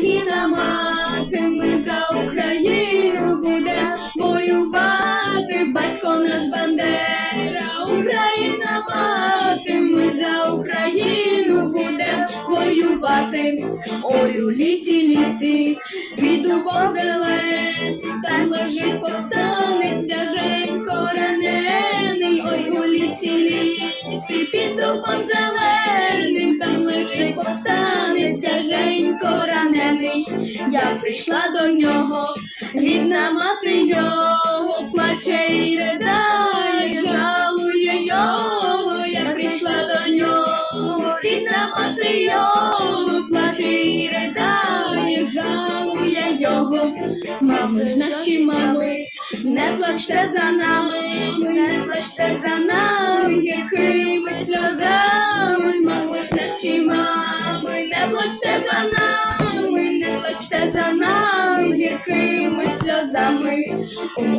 Україна мати, ми за Україну буде воювати, батько наш Бандера, Україна мати, ми за Україну буде воювати. Ой, у лісі, лісі, дубом зелені, там лежить повстанець Женько ранений, ой, у лісі, лісі, під дубом зеленим, там лежить повстанець. Я прийшла до нього, рідна мати його, плаче і ридає, жалує його, я прийшла до нього, рідна мати його, плаче і ридає, жалує його, мами ж наші мами, не плачте за нами, не плачте за нами, якими сльозами, мами ж наші мами, за нами, якими сльозами,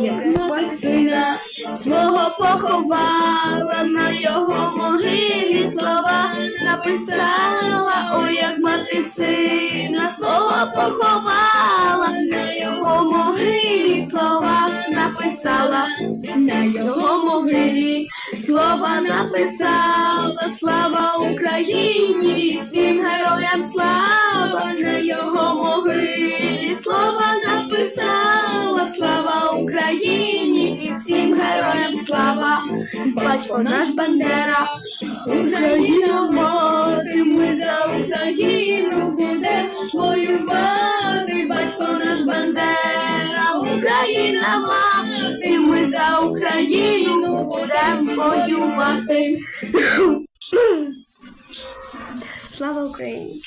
як сина свого поховала, на його могилі слова написала, ой, як мати сина свого поховала, на його могилі слова написала, на його могилі слова написала, слава Україні, всім героям слава, на його написала, слава Україні, і всім героям слава, батько наш Бандера, Україна мати, ми за Україну будем воювати, батько наш Бандера, Україна мати, ми за Україну будем воювати. Слава Україні!